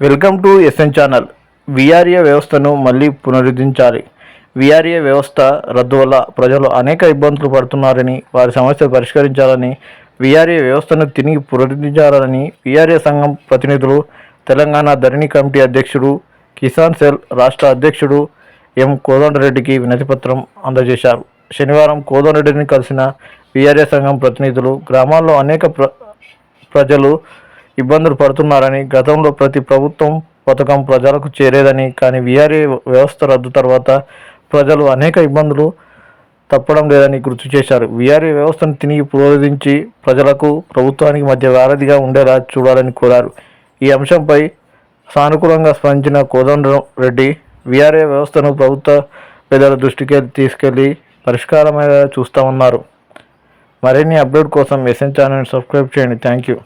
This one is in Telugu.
Welcome to SN channel. VRA వ్యవస్థను మళ్ళీ పునరుద్ధరించాలి. విఆర్ఏ వ్యవస్థ రద్దు వల్ల ప్రజలు అనేక ఇబ్బందులు పడుతున్నారని వారి సమస్యలు పరిష్కరించాలని విఆర్ఏ వ్యవస్థను తిరిగి పునరుద్ధరించాలని విఆర్ఏ సంఘం ప్రతినిధులు తెలంగాణ ధరణి కమిటీ అధ్యక్షుడు కిసాన్ సెల్ రాష్ట్ర అధ్యక్షుడు ఎం కోదండరెడ్డికి వినతిపత్రం అందజేశారు. శనివారం కోదండరెడ్డిని కలిసిన విఆర్ఏ సంఘం ప్రతినిధులు గ్రామాల్లో అనేక ప్ర ప్రజలు ఇబ్బందులు పడుతున్నారని గతంలో ప్రతి ప్రభుత్వం పథకం ప్రజలకు చేరేదని కానీ వీఆర్ఏ వ్యవస్థ రద్దు తర్వాత ప్రజలు అనేక ఇబ్బందులు తప్పడం లేదని గుర్తు చేశారు. వీఆర్ఏ వ్యవస్థను తిరిగి పురోధించి ప్రజలకు ప్రభుత్వానికి మధ్య వారధిగా ఉండేలా చూడాలని కోరారు. ఈ అంశంపై సానుకూలంగా స్పందించిన కోదండం రెడ్డి వీఆర్ఏ వ్యవస్థను ప్రభుత్వ పెద్దల దృష్టికి తీసుకెళ్ళి పరిష్కారమయ్యేలా చూస్తామన్నారు. మరిన్ని అప్డేట్ కోసం ఎస్ఎన్ ఛానల్ సబ్స్క్రైబ్ చేయండి. Thank you.